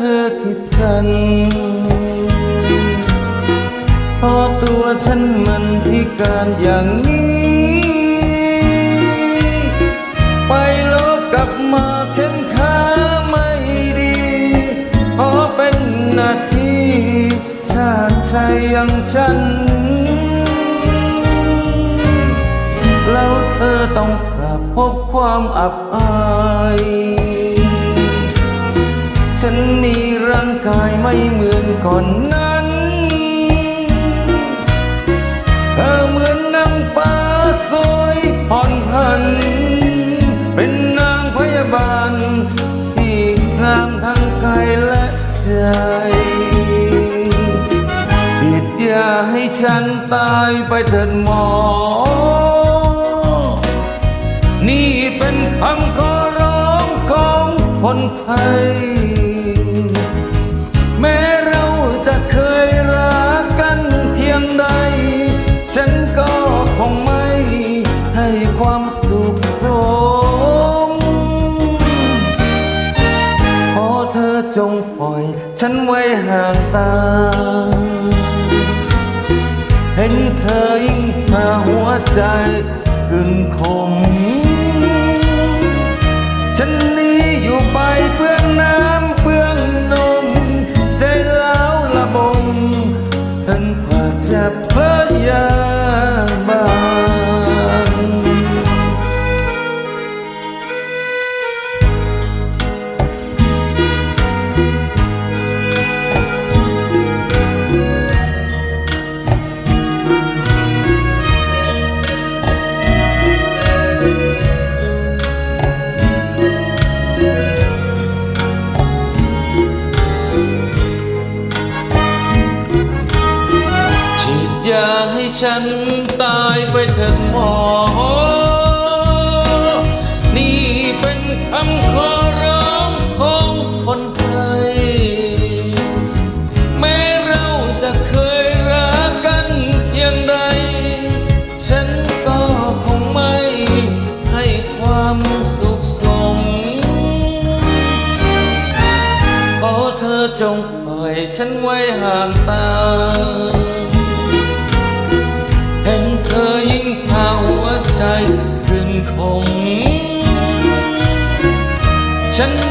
เธอผิดกันพราะตัวฉันมันพิการอย่างนี้ ไปโลกกลับมาแขนขาไม่ดีเพราะเป็นนาทีชาติชายอย่างฉัน แล้วเธอต้องกลับพบความอับอาย กายไม่เหมือนก่อนนั้น เธอเหมือนนางฟ้าสวยผ่อนพัน เป็นนางพยาบาล ที่งามทั้งกายและใจจิตอย่าให้ฉันตายไปเถิดหมอ นี่เป็นคำขอร้องของคนไทย ห่างตา เห็นเธอยิ่งพาหัวใจขึ้นคม ฉีดยาให้ฉันตายไปเถิดหมอ นี่เป็นคำขอร้องของคนไทย แม้เราจะเคยรักกันเพียงใด ฉันก็คงไม่ให้ความสุขสม ขอเธอจงปล่อยฉันไว้ห่างตา ใจขึ้นคงฉัน